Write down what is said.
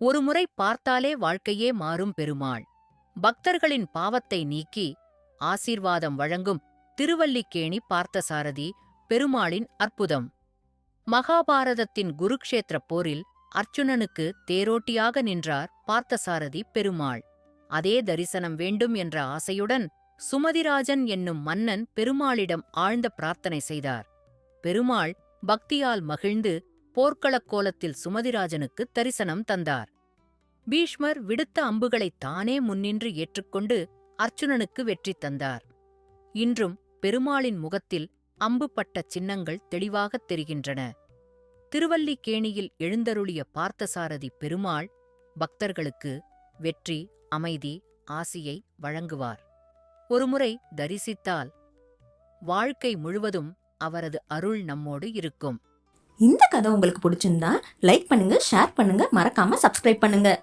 ஒருமுறை பார்த்தாலே வாழ்க்கையே மாறும் பெருமாள். பக்தர்களின் பாவத்தை நீக்கி ஆசீர்வாதம் வழங்கும் திருவல்லிக்கேணி பார்த்தசாரதி பெருமாளின் அற்புதம். மகாபாரதத்தின் குருக்ஷேத்திரப் போரில் அர்ச்சுனனுக்கு தேரோட்டியாக நின்றார் பார்த்தசாரதி பெருமாள். அதே தரிசனம் வேண்டும் என்ற ஆசையுடன் சுமதிராஜன் என்னும் மன்னன் பெருமாளிடம் ஆழ்ந்த பிரார்த்தனை செய்தார். பெருமாள் பக்தியால் மகிழ்ந்து போர்க்களக் கோலத்தில் சுமதிராஜனுக்கு தரிசனம் தந்தார். பீஷ்மர் விடுத்த அம்புகளைத் தானே முன்னின்று ஏற்றுக்கொண்டு அர்ச்சுனனுக்கு வெற்றி தந்தார். இன்றும் பெருமாளின் முகத்தில் அம்புப்பட்ட சின்னங்கள் தெளிவாகத் தெரிகின்றன. திருவல்லிக்கேணியில் எழுந்தருளிய பார்த்தசாரதி பெருமாள் பக்தர்களுக்கு வெற்றி அமைதி ஆசியை வழங்குவார். ஒருமுறை தரிசித்தால் வாழ்க்கை முழுவதும் அவரது அருள் நம்மோடு இருக்கும். இந்த கதை உங்களுக்கு பிடிச்சிருந்தா லைக் பண்ணுங்க ஷேர் பண்ணுங்க மறக்காமல் சப்ஸ்கிரைப் பண்ணுங்க.